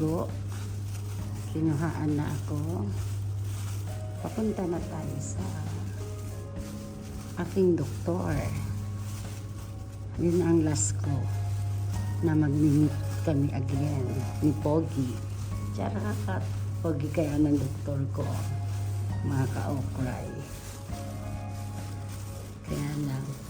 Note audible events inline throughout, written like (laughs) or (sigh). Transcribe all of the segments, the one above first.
dugo. Kinuhaan na ako. Papunta na tayo sa aking doktor. Yun ang last ko na mag-meet kami again ni Pogi. Charot. Pogi kaya ng doktor ko. Mga ka-okray. Kaya lang.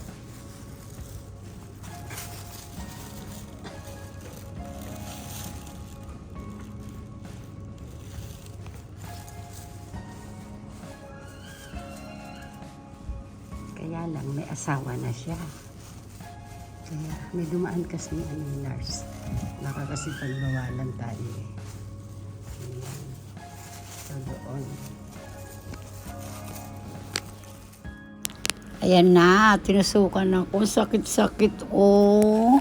Lang, may asawa na siya. Kaya may dumaan kasi ano yung nurse. Baka kasi pagbawalan tayo eh. Ayan. So doon. Ayan na, tinusukan ako. Sakit-sakit, oh.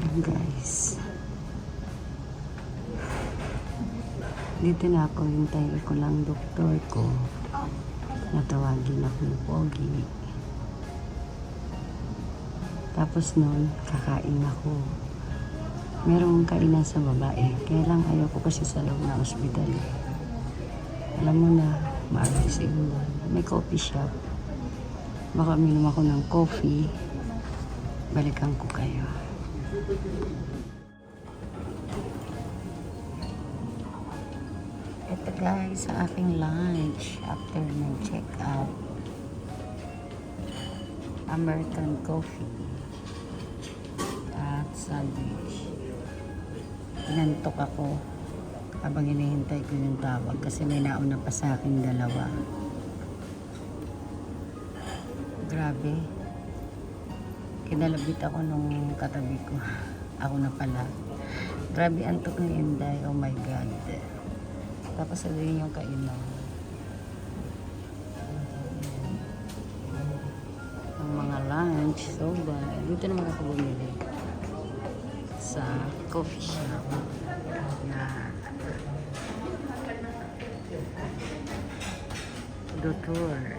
Ayan guys. Dito na ako, hintayin ko lang doktor ko. Natawagin ako ng pogi. Tapos noon, kakain ako. Merong kainan sa babae. Kaya lang ayaw ko kasi sa loob ng ospital. eh. Alam mo na, maalis siguro. May coffee shop. Baka minom ako ng coffee. Balikan ko kayo. Ito guys, sa aking lunch after ng check-out. American coffee at sandwich. Inantok ako habang hinihintay ko yung tawag kasi may nauna pa sa akin dalawa. Grabe. Kinalabit ako nung katabi ko. (laughs) Ako na pala. Grabe antok ni Inday. Oh my God. Tapos sabihin yung kainan. Ang mga lunch, soba. Dito naman ako bumili. Sa coffee shop. Na Doutor.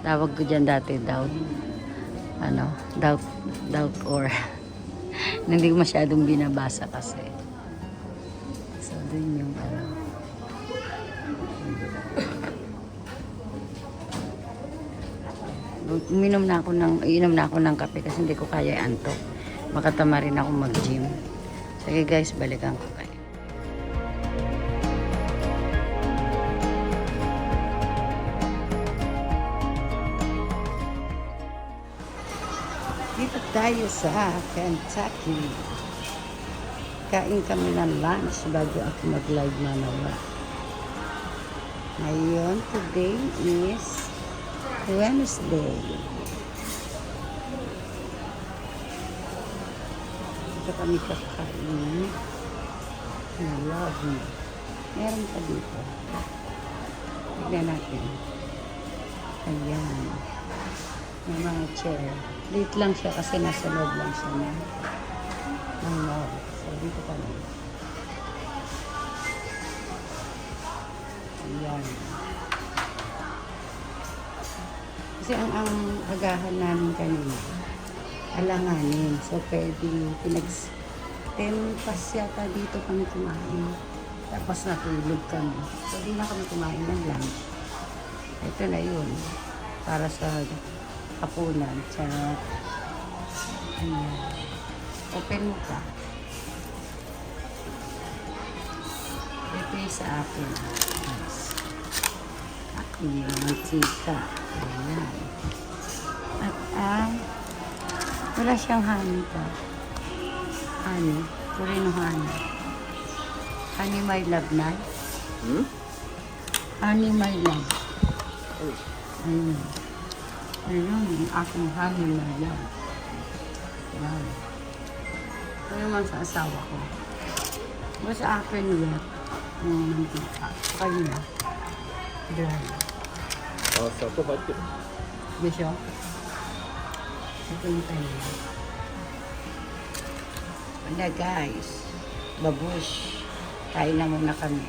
Tawag ko dyan dati, doubt. Ano? Doubt, doubt or. (laughs) Hindi ko masyadong binabasa kasi. So, dun yung Uminom na ako ng, iinom na ako ng kape kasi hindi ko kaya antok. Makatama rin ako mag-gym. Sige guys, balikan ko kayo. Dito tayo sa Kentucky. Kain kami ng lunch bago ako mag-live manawa. Ngayon, today is Wednesday. Dito kami kakain. I love you. Meron pa dito. Tignan natin. Ayan. May mga chair. Late lang siya kasi nasa loob lang siya na ng mall. So, dito kami. Ayan. Kasi ang, ang agahan namin kanina, alanganin. So, pwedeng pinags... 10 pas yata dito kami kumain. Tapos natulog kami. So, di na kami kumain ng lunch. Ito na yun. Para sa hapunan. Charot. Ayan. Open mo ka. Ito yung sa akin. Yung mantika. Ayan. At ah, wala siyang honey pa. Honey. Purino honey. Honey my love na. Hmm? Honey my love. Ayun. Ayun, yung aking honey my love. Yan. Ito naman sa asawa ko. Ba sa akin wet. Yung mantika. Sa Grabe. あ、さと入ってる。でしょ Nakita niyo. Wala guys, babush, tayo na muna kami.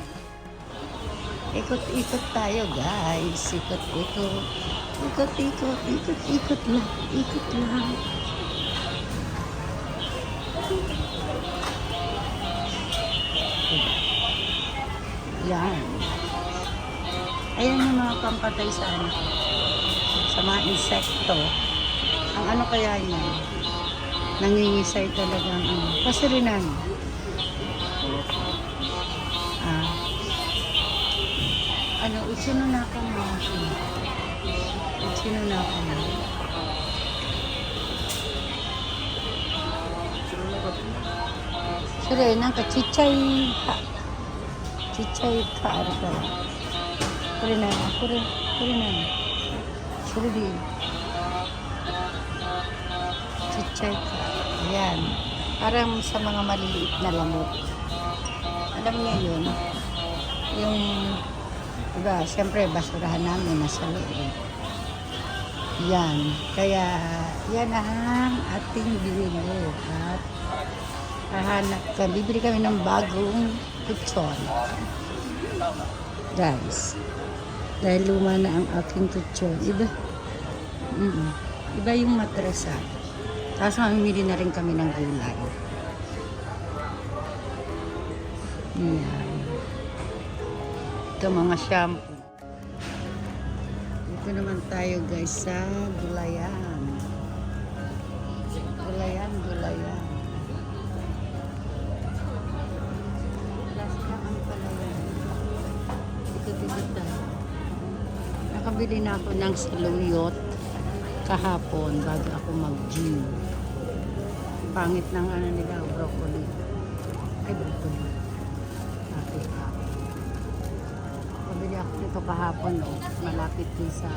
Ikot-ikot tayo guys, ikot-ikot. Ikot-ikot, ikot-ikot lang, ikot lang. Yan Ayan yung mga pampatay sa ano, sa mga insekto. Ang ano kaya yan? Nangingisay talaga ang ano. Pasurinan. Ah. Ano, itsino na ka mo. Itsino na ka mo. Sure, なんかちっちゃいか、ちっちゃいかあるから。 করে নেন করে করে নেন ছেড়ে দিন chichay yan parang sa mga maliliit na lamok alam niyo yun yung diba syempre basurahan namin nasa loob yan kaya yan ang ating binilo at hahanap ka bibili kami ng bagong kutsyon guys dahil luma na ang aking kutsyon. Iba, mm iba yung matrasa. Tapos mamimili na rin kami ng gulay. Yan. Ito mga shampoo. Dito naman tayo guys sa gulayan. Gulayan, gulayan. Nakabili na ako ng saluyot kahapon bago ako mag-gym. Pangit ng ano nila, broccoli. Ay, broccoli. Bakit ka? Nakabili ako nito kahapon, oh. malapit din sa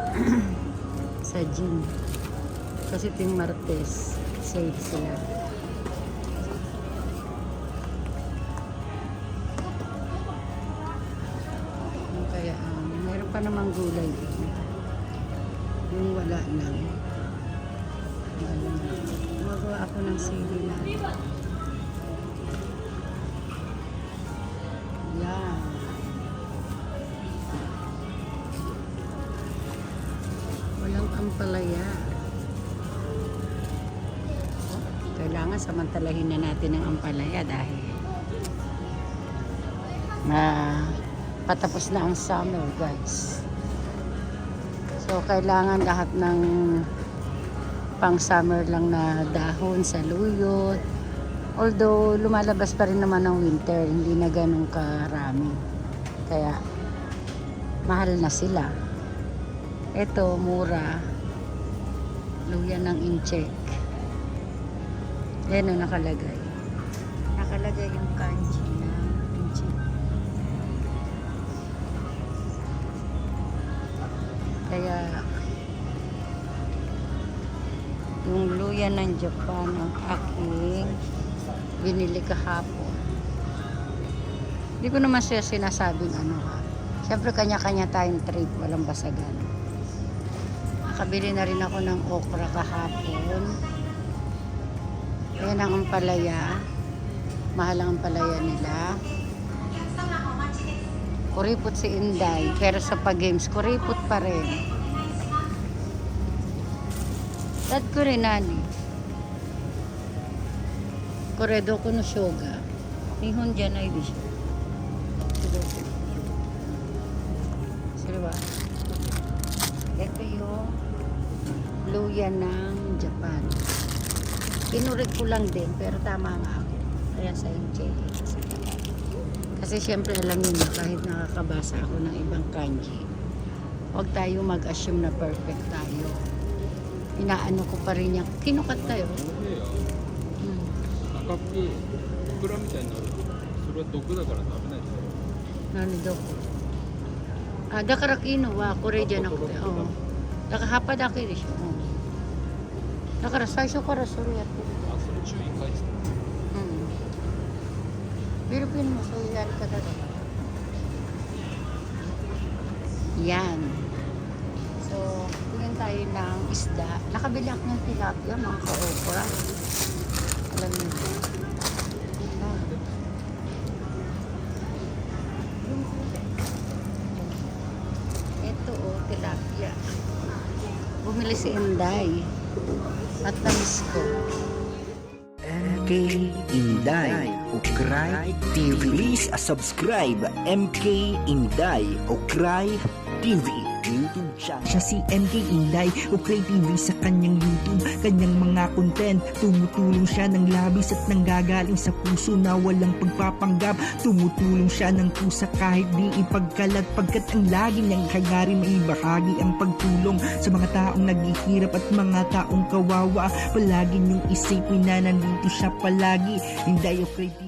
(clears throat) sa gym. Kasi ting Martes, sale sila. Pa namang gulay. Yung wala lang. Gumagawa ako ng sili na. Yan. Walang ampalaya. Kailangan samantalahin na natin ang ampalaya dahil na patapos na ang summer guys. So kailangan lahat ng pang summer lang na dahon sa luyot. Although lumalabas pa rin naman ng winter, hindi na ganun karami. Kaya mahal na sila. Ito mura. Luya ng incheck. Yan o nakalagay. Nakalagay yung kanji Kaya yung luya ng Japan ang aking binili kahapon. Hindi ko naman siya sinasabing ano ha. Siyempre kanya-kanya tayong trip, walang basagan. Nakabili na rin ako ng okra kahapon. Ayan ang ampalaya. Mahal ang ampalaya nila. Kuripot si Inday. Pero sa pag-games, kuripot pa rin. Dad ko rin nani. Koredo ko no shoga. Nihon dyan ay di siya. Sino ba? Ito yung luya ng Japan. Inurit ko lang din, pero tama nga ako. Kaya sa inche. Kasi syempre alam niyo na kahit nakakabasa ako ng ibang kanji, huwag tayo mag-assume na perfect tayo. Inaano ko pa rin yan. Kinukat tayo. いや Hmm. 赤くオクラみたいになるそれは毒だから食べないでしょ Nani daw ko. Ah, dakara kino wa kore dyan ako. Oo. Dakahapa daki rin siya. Oo. Dakara, saisho kara suru yatte. あそれ注意返して Hmm. Pilipin mo, so yan ka talaga. Yan. So, tingin tayo ng isda. Nakabili ako ng tilapia, mga ka-okra. Alam niyo. Ah. Ito o, oh, tilapia. Bumili si Inday. At tamis ko. kay Inday Ukray TV. Please subscribe MK Inday Ukray TV YouTube channel. Siya si MK Inday o TV sa kanyang YouTube. Kanyang mga content, tumutulong siya ng labis at nanggagaling sa puso na walang pagpapanggap. Tumutulong siya ng pusa kahit di ipagkalat pagkat ang lagi niyang kagari may bahagi ang pagtulong sa mga taong naghihirap at mga taong kawawa. Palagi niyong isipin na nandito siya palagi. Inday o TV.